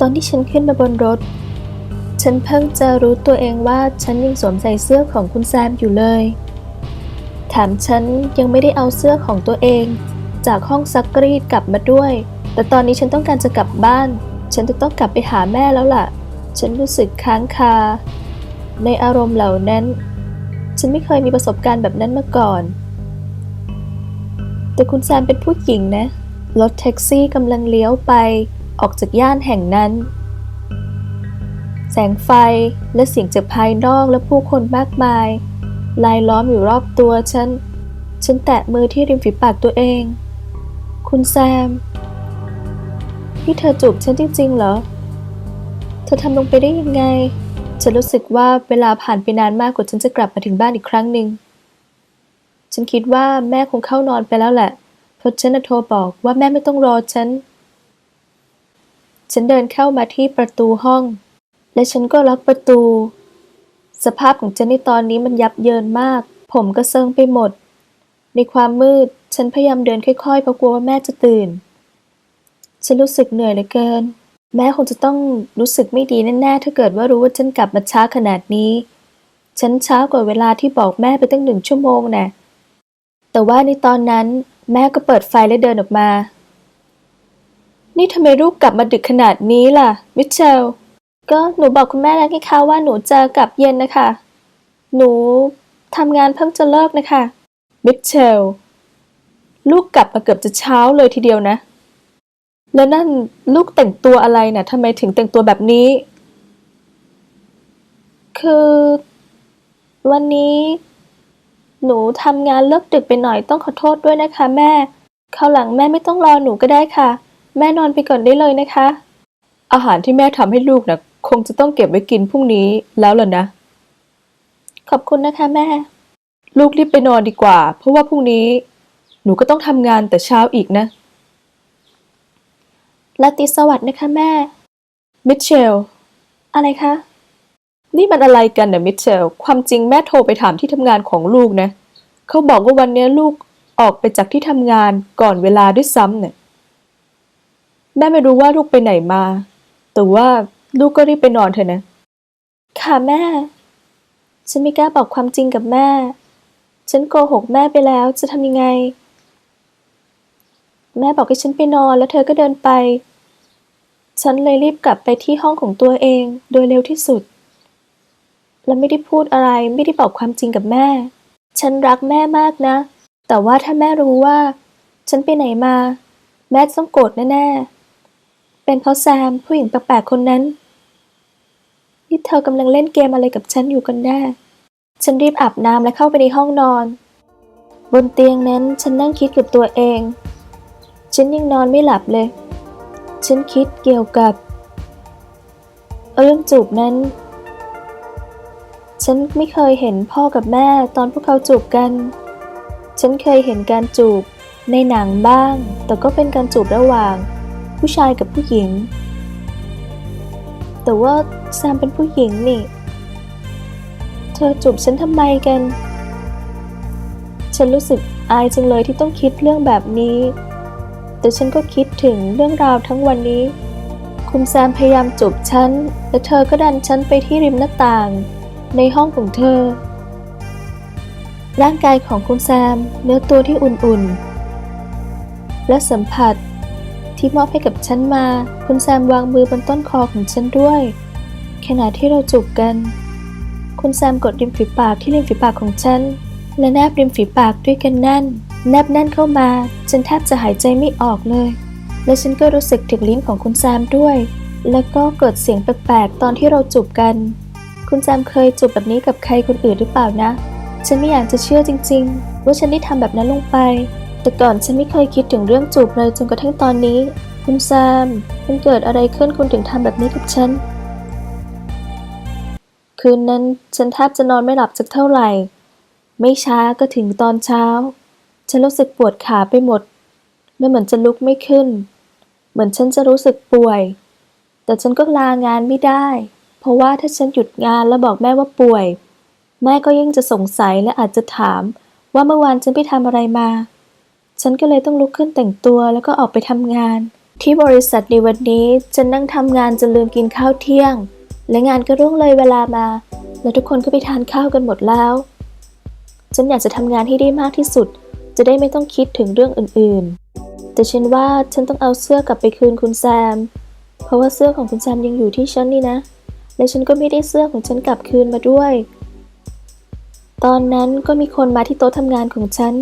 ตอนที่ฉันขึ้นมาบนรถ ฉันเพิ่งจะรู้ตัวเองว่าฉันยังสวมใส่เสื้อของคุณแซมอยู่เลย แถมฉันยังไม่ได้เอาเสื้อของตัวเอง จากห้องซักรีดกลับมาด้วย แต่ตอนนี้ฉันต้องการจะกลับบ้าน ฉันจะต้องกลับไปหาแม่แล้วล่ะ ฉันรู้สึกค้างคา ในอารมณ์เหล่านั้น ฉันไม่เคยมีประสบการณ์แบบนั้นมาก่อน แต่คุณแซมเป็นผู้หญิงนะ รถแท็กซี่กำลังเลี้ยวไป ออกจากย่านแห่งนั้น แสงไฟและเสียงจากภายนอกและผู้คนมากมาย ลายล้อมอยู่รอบตัวฉัน ฉันแตะมือที่ริมฝีปากตัวเอง คุณแซมนี่เธอจูบฉันจริงๆเหรอ เธอทำลงไปได้ยังไง ฉันรู้สึกว่าเวลาผ่านไปนานมากกว่าฉันจะกลับมาถึงบ้านอีกครั้งหนึ่งฉันคิดว่าแม่คงเข้านอนไปแล้วแหละ เพราะฉันโทรบอกว่าแม่ไม่ต้องรอฉัน ฉันเดินเข้ามาที่ประตูห้อง และฉันก็ล็อกประตู สภาพของฉันในตอนนี้มันยับเยินมาก ผมก็เซิงไปหมด ในความมืดฉันพยายามเดินค่อยๆเพราะกลัวว่าแม่จะตื่น ฉันรู้สึกเหนื่อยเหลือเกิน แม่คงจะต้องรู้สึกไม่ดีแน่ๆถ้าเกิดว่ารู้ว่าฉันกลับมาช้าขนาดนี้ ฉันช้ากว่าเวลาที่บอกแม่ไปตั้งหนึ่งชั่วโมงแน่ะแต่ว่าในตอนนั้นแม่ก็เปิดไฟและเดินออกมา นี่ทำไมลูกกลับมาดึกขนาดนี้ล่ะ มิเชล ก็หนูบอกคุณแม่แล้วไงคะว่าหนูจะกลับเย็นนะคะ หนูทำงานเพิ่งจะเลิกนะคะ มิเชล ลูกกลับมาเกือบจะเช้าเลยทีเดียวนะ แล้วนั่นลูกแต่งตัวอะไรนะ่ะทำไมถึงแต่งตัวแบบนี้ คือ วันนี้ หนูทำงานเลิกดึกไปหน่อยต้องขอโทษด้วยนะคะ แม่คราวหลังแม่ไม่ต้องรอหนูก็ได้ค่ะ แม่นอนไปก่อนได้เลยนะคะ อาหารที่แม่ทำให้ลูกนะคงจะต้องเก็บไว้กินพรุ่งนี้แล้วล่ะนะ ขอบคุณนะคะแม่ ลูกรีบไปนอนดีกว่า เพราะว่าพรุ่งนี้ หนูก็ต้องทำงานแต่เช้าอีกนะลาตรีสวัสดนะคะแม่ มิเชล อะไรคะ นี่มันอะไรกันนะมิเชล ความจริงแม่โทรไปถามที่ทำงานของลูกนะ เขาบอกว่าวันนี้ลูกออกไปจากที่ทำงานก่อนเวลาด้วยซ้ำเนี่ย แม่ไม่รู้ว่าลูกไปไหนมา แต่ว่าลูกก็รีบไปนอนเถอะนะ ค่ะแม่ ฉันไม่กล้าบอกความจริงกับแม่ ฉันโกหกแม่ไปแล้วจะทำยังไง แม่บอกให้ฉันไปนอนแล้วเธอก็เดินไป ฉันเลยรีบกลับไปที่ห้องของตัวเองโดยเร็วที่สุด และไม่ได้พูดอะไรไม่ได้บอกความจริงกับแม่ ฉันรักแม่มากนะ แต่ว่าถ้าแม่รู้ว่า ฉันไปไหนมา แม่จะต้องโกรธแน่ๆ เป็นเพราะแซมผู้หญิงแปลกๆคนนั้น นี่เธอกำลังเล่นเกมอะไรกับฉันอยู่กันแน่ ฉันรีบอาบน้ำและเข้าไปในห้องนอน บนเตียงนั้นฉันนั่งคิดกับตัวเอง ฉันยังนอนไม่หลับเลย ฉันคิดเกี่ยวกับ เรื่องจูบนั้น ฉันไม่เคยเห็นพ่อกับแม่ตอนพวกเขาจูบกัน ฉันเคยเห็นการจูบในหนังบ้าง แต่ก็เป็นการจูบระหว่าง ผู้ชายกับผู้หญิง แต่ว่าแซมเป็นผู้หญิงนี่ เธอจูบฉันทำไมกัน ฉันรู้สึกอายจังเลยที่ต้องคิดเรื่องแบบนี้ แต่ฉันก็คิดถึงเรื่องราวทั้งวันนี้ คุณแซมพยายามจูบฉันและเธอก็ดันฉันไปที่ริมหน้าต่าง ในห้องของเธอ ร่างกายของคุณแซม เนื้อตัวที่อุ่นๆ และสัมผัส ที่มอบให้กับฉันมา คุณแซมวางมือบนต้นคอของฉันด้วย ขณะที่เราจูบกัน คุณแซมกดริมฝีปากที่ริมฝีปากของฉัน และแนบริมฝีปากด้วยกันแน่น แนบแน่นเข้ามา ฉันแทบจะหายใจไม่ออกเลย และฉันก็รู้สึกถึงลิ้นของคุณแซมด้วย แล้วก็เกิดเสียงแปลกๆตอนที่เราจูบกัน คุณแซมเคยจูบแบบนี้กับใครคนอื่นหรือเปล่านะ ฉันไม่อยากจะเชื่อจริง ๆ ว่าฉันได้ทำแบบนั้นลงไป แต่ก่อนฉันไม่เคยคิดถึงเรื่องจูบเลยจนกระทั่งตอนนี้ คุณแซม มันเกิดอะไรขึ้นคุณถึงทำแบบนี้กับฉัน คืนนั้นฉันแทบจะนอนไม่หลับสักเท่าไหร่ ไม่ช้าก็ถึงตอนเช้า ฉันรู้สึกปวดขาไปหมด และเหมือนจะลุกไม่ขึ้น เหมือนฉันจะรู้สึกป่วย แต่ฉันก็ลางานไม่ได้ เพราะว่าถ้าฉันหยุดงานแล้วบอกแม่ว่าป่วย แม่ก็ยิ่งจะสงสัยและอาจจะถามว่าเมื่อวานฉันไปทำอะไรมา ฉันก็เลยต้องลุกขึ้นแต่งตัวแล้วก็ออกไปทำงาน ที่บริษัทในวันนี้ฉันนั่งทำงานจนลืมกินข้าวเที่ยง และงานก็ร่วงเลยเวลามา แล้วทุกคนก็ไปทานข้าวกันหมดแล้ว ฉันอยากจะทำงานให้ได้มากที่สุด จะได้ไม่ต้องคิดถึงเรื่องอื่นๆ แต่ฉันว่าฉันต้องเอาเสื้อกลับไปคืนคุณแซม เพราะว่าเสื้อของคุณแซมยังอยู่ที่ฉันนี่นะ และฉันก็ไม่ได้เสื้อของฉันกลับคืนมาด้วย ตอนนั้นก็มีคนมาที่โต๊ะทำงานของฉัน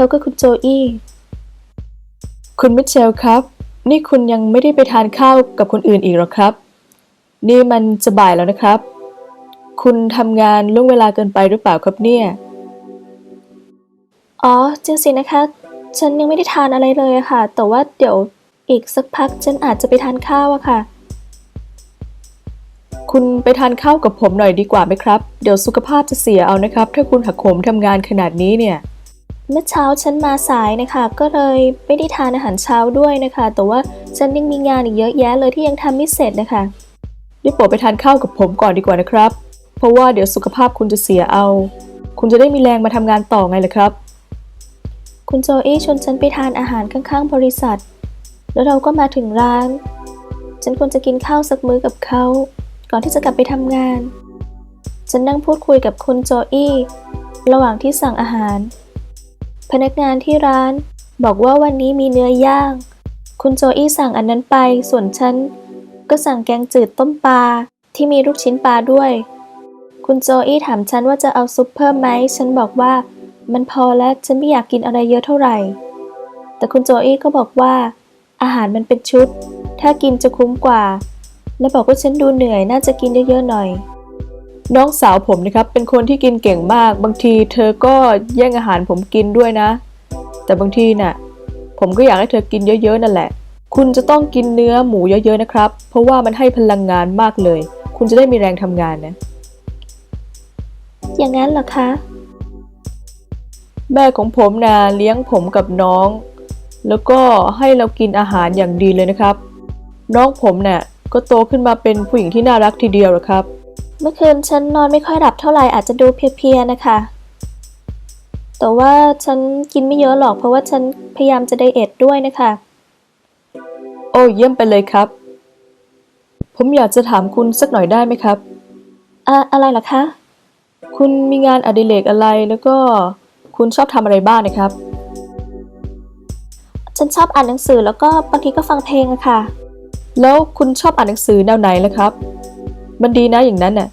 เขาก็คุณโจอี้ คุณมิเชลครับ นี่คุณยังไม่ได้ไปทานข้าวกับคนอื่นอีกหรอครับ นี่มันจะบ่ายแล้วนะครับ คุณทำงานล่วงเวลาเกินไปหรือเปล่าครับเนี่ย อ๋อจริงสินะคะ ฉันยังไม่ได้ทานอะไรเลยอะค่ะ แต่ว่าเดี๋ยวอีกสักพักฉันอาจจะไปทานข้าวอะค่ะ คุณไปทานข้าวกับผมหน่อยดีกว่าไหมครับ เดี๋ยวสุขภาพจะเสียเอานะครับ ถ้าคุณหักโหมทำงานขนาดนี้เนี่ย เมื่อเช้าฉันมาสายนะคะ ก็เลยไม่ได้ทานอาหารเช้าด้วยนะคะ แต่ว่าฉันยังมีงานอีกเยอะแยะเลยที่ยังทำไม่เสร็จนะคะรีบโปรดไปทานข้าวกับผมก่อนดีกว่านะครับ เพราะว่าเดี๋ยวสุขภาพคุณจะเสียเอา คุณจะได้มีแรงมาทำงานต่อไงล่ะครับ คุณโจอี้ชวนฉันไปทานอาหารข้างๆ บริษัท แล้วเราก็มาถึงร้าน ฉันควรจะกินข้าวสักมื้อกับเขา ก่อนที่จะกลับไปทำงาน ฉันนั่งพูดคุยกับคุณโจอี้ระหว่างที่สั่งอาหาร พนักงานที่ร้าน บอกว่าวันนี้มีเนื้อย่าง คุณโจอี้สั่งอันนั้นไป ส่วนฉันก็สั่งแกงจืดต้มปลาที่มีลูกชิ้นปลาด้วย คุณโจอี้ถามฉันว่าจะเอาซุปเพิ่มไหม ฉันบอกว่ามันพอแล้วฉันไม่อยากกินอะไรเยอะเท่าไหร่ แต่คุณโจอี้ก็บอกว่า อาหารมันเป็นชุด ถ้ากินจะคุ้มกว่า และบอกว่าฉันดูเหนื่อยน่าจะกินเยอะๆหน่อย น้องสาวผมนะครับเป็นคนที่กินเก่งมาก บางทีเธอก็แย่งอาหารผมกินด้วยนะ แต่บางทีน่ะผมก็อยากให้เธอกินเยอะๆนั่นแหละ คุณจะต้องกินเนื้อหมูเยอะๆนะครับ เพราะว่ามันให้พลังงานมากเลย คุณจะได้มีแรงทำงานนะ อย่างนั้นเหรอคะ แม่ของผมนะเลี้ยงผมกับน้อง แล้วก็ให้เรากินอาหารอย่างดีเลยนะครับ น้องผมเนี่ยก็โตขึ้นมาเป็นผู้หญิงที่น่ารักทีเดียวหรอครับ เมื่อคืนฉันนอนไม่ค่อยหลับเท่าไหร่อาจจะดูเพลียๆนะคะ แต่ว่าฉันกินไม่เยอะหรอกเพราะว่าฉันพยายามจะไดเอทด้วยนะคะ โอ้เยี่ยมไปเลยครับ ผมอยากจะถามคุณสักหน่อยได้ไหมครับอะอะไรล่ะคะ คุณมีงานอดิเรกอะไรแล้วก็คุณชอบทำอะไรบ้างนะครับ ฉันชอบอ่านหนังสือแล้วก็บางทีก็ฟังเพลงอะค่ะ แล้วคุณชอบอ่านหนังสือแนวไหนล่ะครับ มันดีนะอย่างนั้นน่ะ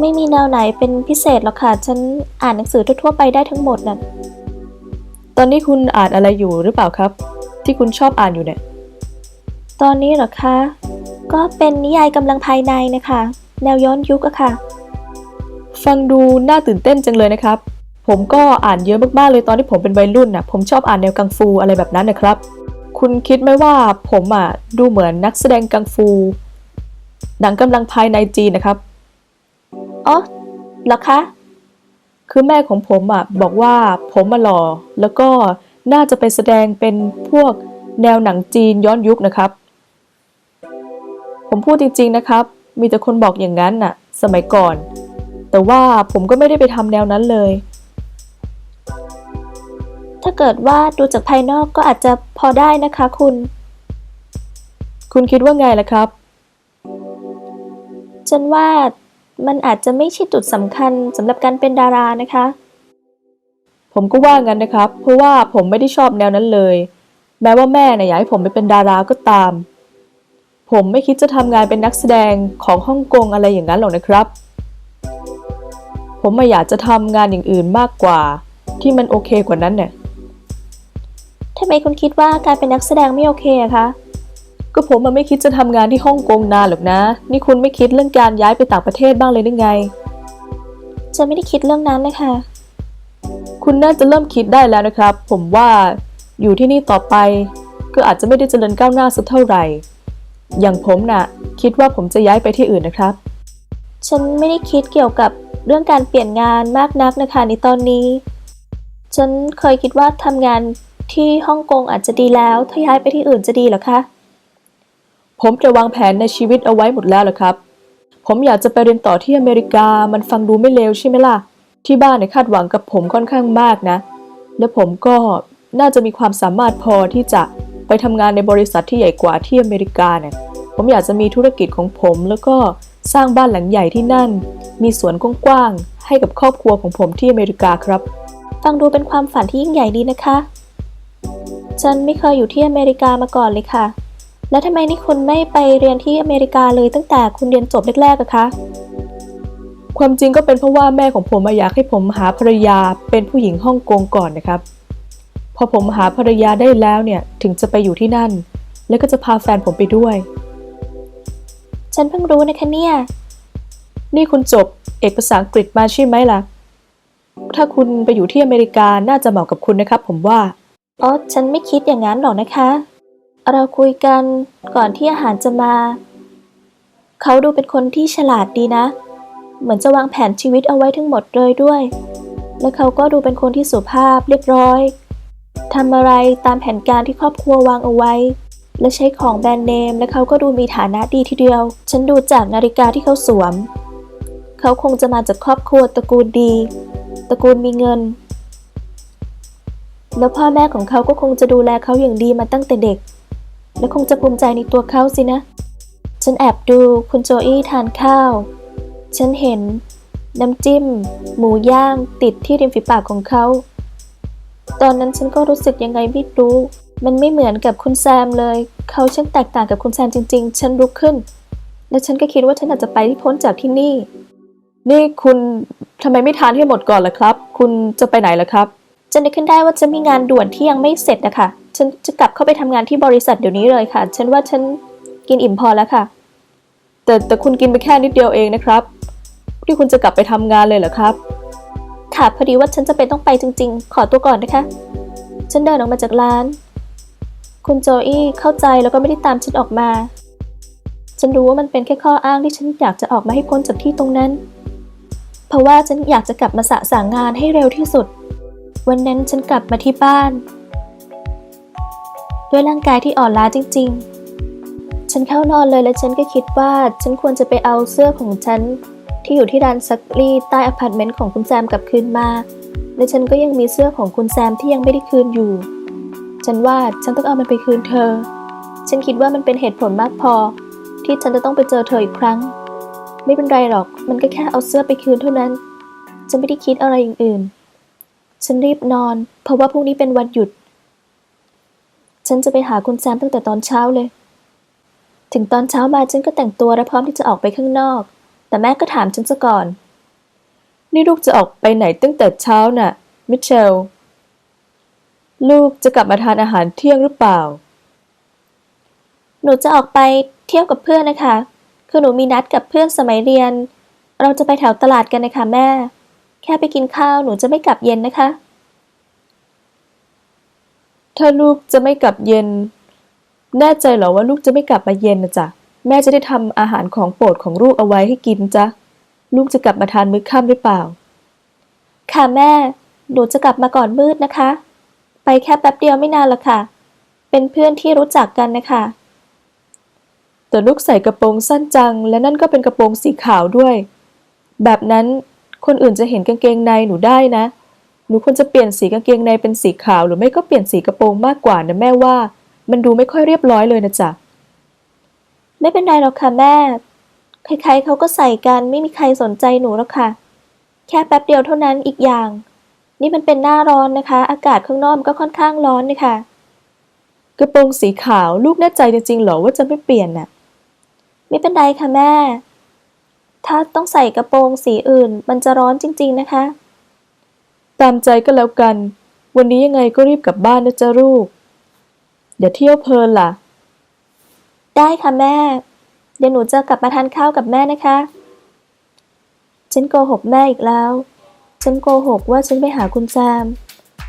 ไม่มีแนวไหนเป็นพิเศษหรอกค่ะ ฉันอ่านหนังสือทั่วๆไปได้ทั้งหมดน่ะ ตอนนี้คุณอ่านอะไรอยู่หรือเปล่าครับ ที่คุณชอบอ่านอยู่เนี่ย ตอนนี้เหรอคะ ก็เป็นนิยายกำลังภายในนะคะ แนวย้อนยุคอะค่ะ ฟังดูน่าตื่นเต้นจังเลยนะครับ ผมก็อ่านเยอะมากๆเลยตอนที่ผมเป็นวัยรุ่นน่ะ ผมชอบอ่านแนวกังฟูอะไรแบบนั้นนะครับ คุณคิดไหมว่าผมอะดูเหมือนนักแสดงกังฟู หนังกำลังภายในจีนนะครับ อ๋อหรอคะ คือแม่ของผมอะบอกว่าผมมาหล่อ แล้วก็น่าจะไปแสดงเป็นพวกแนวหนังจีนย้อนยุคนะครับ ผมพูดจริง ๆนะครับ มีแต่คนบอกอย่างนั้นน่ะ สมัยก่อน แต่ว่าผมก็ไม่ได้ไปทำแนวนั้นเลย ถ้าเกิดว่าดูจากภายนอกก็อาจจะพอได้นะคะคุณ คุณคิดว่าไงล่ะครับ ฉันว่ามันอาจจะไม่ใช่จุดสำคัญสำหรับการเป็นดารานะคะ ผมก็ว่างั้นนะครับ เพราะว่าผมไม่ได้ชอบแนวนั้นเลย แม้ว่าแม่เนี่ยอยากให้ผมไปเป็นดาราก็ตาม ผมไม่คิดจะทำงานเป็นนักแสดงของฮ่องกงอะไรอย่างนั้นหรอกนะครับ ผมมาอยากจะทำงานอย่างอื่นมากกว่า ที่มันโอเคกว่านั้นเนี่ยทำไมคุณคิดว่าการเป็นนักแสดงไม่โอเคอะคะ ก็ผมมันไม่คิดจะทำงานที่ฮ่องกงนานหรอกนะ นี่คุณไม่คิดเรื่องการย้ายไปต่างประเทศบ้างเลยหรือไง จะไม่ได้คิดเรื่องนั้นนะคะ คุณน่าจะเริ่มคิดได้แล้วนะครับ ผมว่าอยู่ที่นี่ต่อไป ก็อาจจะไม่ได้เจริญก้าวหน้าสักเท่าไหร่ อย่างผมน่ะ คิดว่าผมจะย้ายไปที่อื่นนะครับ ฉันไม่ได้คิดเกี่ยวกับเรื่องการเปลี่ยนงานมากนักนะคะในตอนนี้ ฉันเคยคิดว่าทำงานที่ฮ่องกงอาจจะดีแล้ว ถ้าย้ายไปที่อื่นจะดีเหรอคะ ผมจะวางแผนในชีวิตเอาไว้หมดแล้วเหรอครับ ผมอยากจะไปเรียนต่อที่อเมริกา มันฟังดูไม่เลวใช่ไหมล่ะ ที่บ้านเนี่ยคาดหวังกับผมค่อนข้างมากนะ และผมก็น่าจะมีความสามารถพอที่จะไปทำงานในบริษัทที่ใหญ่กว่าที่อเมริกาเนี่ย ผมอยากจะมีธุรกิจของผมแล้วก็สร้างบ้านหลังใหญ่ที่นั่น มีสวนกว้างๆให้กับครอบครัวของผมที่อเมริกาครับ ฟังดูเป็นความฝันที่ยิ่งใหญ่ดีนะคะ ฉันไม่เคยอยู่ที่อเมริกามาก่อนเลยค่ะ แล้วทำไมนี่คุณไม่ไปเรียนที่อเมริกาเลยตั้งแต่คุณเรียนจบแรกๆอะคะ ความจริงก็เป็นเพราะว่าแม่ของผมอะอยากให้ผมหาภรรยาเป็นผู้หญิงฮ่องกงก่อนนะครับ พอผมหาภรรยาได้แล้วเนี่ยถึงจะไปอยู่ที่นั่น แล้วก็จะพาแฟนผมไปด้วย ฉันเพิ่งรู้นะคะเนี่ย นี่คุณจบเอกภาษาอังกฤษมาใช่ไหมล่ะ ถ้าคุณไปอยู่ที่อเมริกาน่าจะเหมาะกับคุณนะครับ ผมว่าอ๋อฉันไม่คิดอย่างนั้นหรอกนะคะ เราคุยกันก่อนที่อาหารจะมา เขาดูเป็นคนที่ฉลาดดีนะ เหมือนจะวางแผนชีวิตเอาไว้ทั้งหมดเลยด้วย และเขาก็ดูเป็นคนที่สุภาพเรียบร้อยทำอะไรตามแผนการที่ครอบครัววางเอาไว้ และใช้ของแบรนด์เนม และเขาก็ดูมีฐานะดีทีเดียว ฉันดูจากนาฬิกาที่เขาสวม เขาคงจะมาจากครอบครัวตระกูลดี ตระกูลมีเงิน แล้วพ่อแม่ของเขาก็คงจะดูแลเขาอย่างดีมาตั้งแต่เด็ก และคงจะภูมิใจในตัวเขาสินะ ฉันแอบดูคุณโจอี้ทานข้าว ฉันเห็นน้ำจิ้ม หมูย่างติดที่ริมฝีปากของเขา ตอนนั้นฉันก็รู้สึกยังไงไม่รู้ มันไม่เหมือนกับคุณแซมเลย เขาช่างแตกต่างกับคุณแซมจริง ๆ ฉันลุกขึ้น และฉันก็คิดว่าฉันอาจจะไปที่พ้นจากที่นี่ นี่คุณทำไมไม่ทานให้หมดก่อนล่ะครับ คุณจะไปไหนล่ะครับจะนึกขึ้นได้ว่าจะมีงานด่วนที่ยังไม่เสร็จอะค่ะ ฉันจะกลับเข้าไปทำงานที่บริษัทเดี๋ยวนี้เลยค่ะ ฉันว่าฉันกินอิ่มพอแล้วค่ะ แต่แต่คุณกินไปแค่นิดเดียวเองนะครับที่คุณจะกลับไปทำงานเลยเหรอครับ ค่ะพอดีว่าฉันจะเป็นต้องไปจริง ๆ ขอตัวก่อนนะคะ ฉันเดินออกมาจากร้าน คุณโจอี้เข้าใจแล้วก็ไม่ได้ตามฉันออกมา ฉันรู้ว่ามันเป็นแค่ข้ออ้างที่ฉันอยากจะออกมาให้พ้นจากที่ตรงนั้น เพราะว่าฉันอยากจะกลับมาสะสางงานให้เร็วที่สุด วันนั้นฉันกลับมาที่บ้าน ด้วยร่างกายที่อ่อนล้าจริง ๆ ฉันเข้านอนเลยและฉันก็คิดว่าฉันควรจะไปเอาเสื้อของฉัน ที่อยู่ที่ร้านซักรีดใต้อพาร์ตเมนต์ของคุณแซมกลับคืนมา และฉันก็ยังมีเสื้อของคุณแซมที่ยังไม่ได้คืนอยู่ ฉันว่าฉันต้องเอามันไปคืนเธอ ฉันคิดว่ามันเป็นเหตุผลมากพอ ที่ฉันจะต้องไปเจอเธออีกครั้ง ไม่เป็นไรหรอก มันก็แค่เอาเสื้อไปคืนเท่านั้น ฉันไม่ได้คิดอะไรอย่างอื่น ฉันรีบนอน เพราะว่าพรุ่งนี้เป็นวันหยุด ฉันจะไปหาคุณแซมตั้งแต่ตอนเช้าเลย ถึงตอนเช้ามาฉันก็แต่งตัวและพร้อมที่จะออกไปข้างนอก แต่แม่ก็ถามฉันซะก่อน นี่ลูกจะออกไปไหนตั้งแต่เช้าน่ะ มิเชล ลูกจะกลับมาทานอาหารเที่ยงหรือเปล่า หนูจะออกไปเที่ยวกับเพื่อนนะคะ คือหนูมีนัดกับเพื่อนสมัยเรียน เราจะไปแถวตลาดกันนะคะแม่ แค่ไปกินข้าวหนูจะไม่กลับเย็นนะคะ ถ้าลูกจะไม่กลับเย็น แน่ใจเหรอว่าลูกจะไม่กลับมาเย็นนะจ๊ะแม่จะได้ทำอาหารของโปรดของลูกเอาไว้ให้กินจ๊ะลูกจะกลับมาทานมื้อค่ำหรือเปล่า ค่ะแม่ หนูจะกลับมาก่อนมืดนะคะ ไปแค่แป๊บเดียวไม่นานละค่ะ เป็นเพื่อนที่รู้จักกันนะคะ แต่ลูกใส่กระโปรงสั้นจัง และนั่นก็เป็นกระโปรงสีขาวด้วย แบบนั้นคนอื่นจะเห็นกางเกงในหนูได้นะ หนูควรจะเปลี่ยนสีกางเกงในเป็นสีขาวหรือไม่ก็เปลี่ยนสีกระโปรงมากกว่านะแม่ว่า มันดูไม่ค่อยเรียบร้อยเลยนะจ๊ะไม่เป็นไรหรอกค่ะแม่ ใครๆเขาก็ใส่กันไม่มีใครสนใจหนูหรอกค่ะ แค่แป๊บเดียวเท่านั้นอีกอย่าง นี่มันเป็นหน้าร้อนนะคะ อากาศข้างนอกมันก็ค่อนข้างร้อนนะคะกระโปรงสีขาวลูกแน่ใจจริงๆเหรอว่าจะไม่เปลี่ยนน่ะ ไม่เป็นไรค่ะแม่ ถ้าต้องใส่กระโปรงสีอื่น มันจะร้อนจริง ๆ นะคะ ตามใจก็แล้วกัน วันนี้ยังไงก็รีบกลับบ้านนะจ๊ะลูกเดี๋ยวเที่ยวเพลินล่ะ ได้ค่ะแม่ เดี๋ยวหนูจะกลับมาทานข้าวกับแม่นะคะ ฉันโกหกแม่อีกแล้ว ฉันโกหกว่าฉันไปหาคุณแซม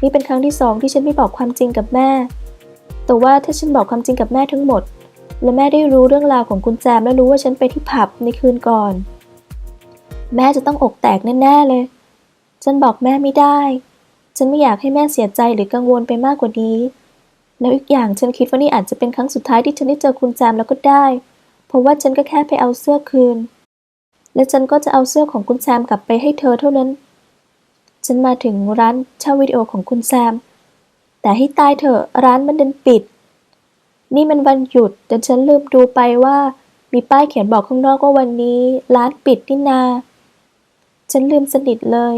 นี่เป็นครั้งที่สองที่ฉันไม่บอกความจริงกับแม่ แต่ว่าถ้าฉันบอกความจริงกับแม่ทั้งหมด และแม่ได้รู้เรื่องราวของคุณแซมและรู้ว่าฉันไปที่ผับในคืนก่อน แม่จะต้องอกแตกแน่ๆเลย ฉันบอกแม่ไม่ได้ ฉันไม่อยากให้แม่เสียใจหรือกังวลไปมากกว่านี้ แล้วอีกอย่างฉันคิดว่านี่อาจจะเป็นครั้งสุดท้ายที่ฉันได้เจอคุณแจมแล้วก็ได้ เพราะว่าฉันก็แค่ไปเอาเสื้อคืน และฉันก็จะเอาเสื้อของคุณแซมกลับไปให้เธอเท่านั้น ฉันมาถึงร้านเช่าวิดีโอของคุณแซม แต่ให้ตายเถอะร้านมันเดันปิด นี่มันวันหยุดแต่ฉันลืมดูไปว่ามีป้ายเขียนบอกข้างนอกว่าวันนี้ ร้านปิดนี่นา ฉันลืมสนิทเลย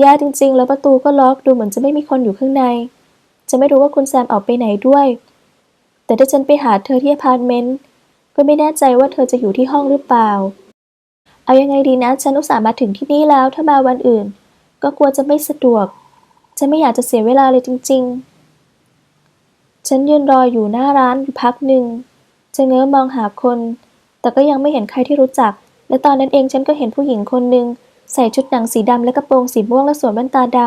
แย่จริง ๆ แล้วประตูก็ล็อกดูเหมือนจะไม่มีคนอยู่ข้างใน จะไม่รู้ว่าคุณแซมออกไปไหนด้วย แต่ถ้าฉันไปหาเธอที่อพาร์ตเมนต์ก็ไม่แน่ใจว่าเธอจะอยู่ที่ห้องหรือเปล่า เอายังไงดีนะ ฉันอุตส่าห์มาถึงที่นี่แล้วถ้ามาวันอื่น ก็กลัวจะไม่สะดวก ฉันไม่อยากจะเสียเวลาเลยจริง ๆ ฉันยืนรออยู่หน้าร้านอยู่พักหนึ่งจะเง้อมองหาคน แต่ก็ยังไม่เห็นใครที่รู้จัก และตอนนั้นเองฉันก็เห็นผู้หญิงคนหนึ่ง ใส่ชุดหนังสีดำและกระโปรงสีม่วงและสวมแว่นตาด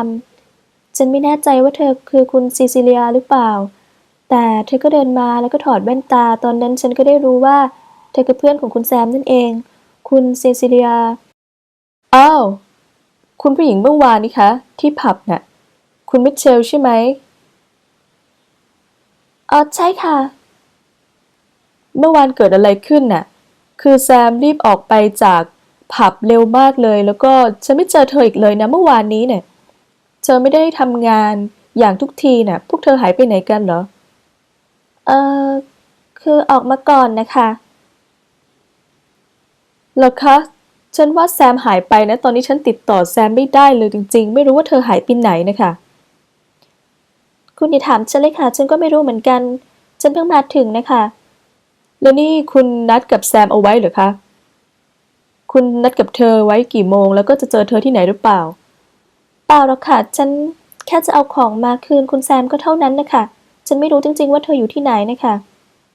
ำฉันไม่แน่ใจว่าเธอคือคุณซิซิเลียหรือเปล่า แต่เธอก็เดินมาแล้วก็ถอดแว่นตา ตอนนั้นฉันก็ได้รู้ว่า เธอคือเพื่อนของคุณแซมนั่นเอง คุณซิซิเลียอ้าวคุณผู้หญิงเมื่อวานนี้คะที่ผับน่ะคุณมิเชลใช่ไหมอ๋อใช่ค่ะ เมื่อวานเกิดอะไรขึ้นน่ะ คือแซมรีบออกไปจาก ผับเร็วมากเลย แล้วก็ฉันไม่เจอเธออีกเลยนะเมื่อวานนี้เนี่ยเธอไม่ได้ทำงานอย่างทุกทีน่ะ พวกเธอหายไปไหนกันเหรอ เออคือออกมาก่อนนะคะหรอคะฉันว่าแซมหายไปนะ ตอนนี้ฉันติดต่อแซมไม่ได้เลยจริง ๆ ไม่รู้ว่าเธอหายไปไหนนะคะ คุณอย่าถามฉันเลยค่ะ ฉันก็ไม่รู้เหมือนกัน ฉันเพิ่งมาถึงนะคะ แล้วนี่คุณนัดกับแซมเอาไว้เหรอคะ คุณนัดกับเธอไว้กี่โมง แล้วก็จะเจอเธอที่ไหนหรือเปล่า เปล่าหรอกค่ะ ฉันแค่จะเอาของมาคืนคุณแซมก็เท่านั้นนะคะ ฉันไม่รู้จริง ๆ ว่าเธออยู่ที่ไหนนะคะ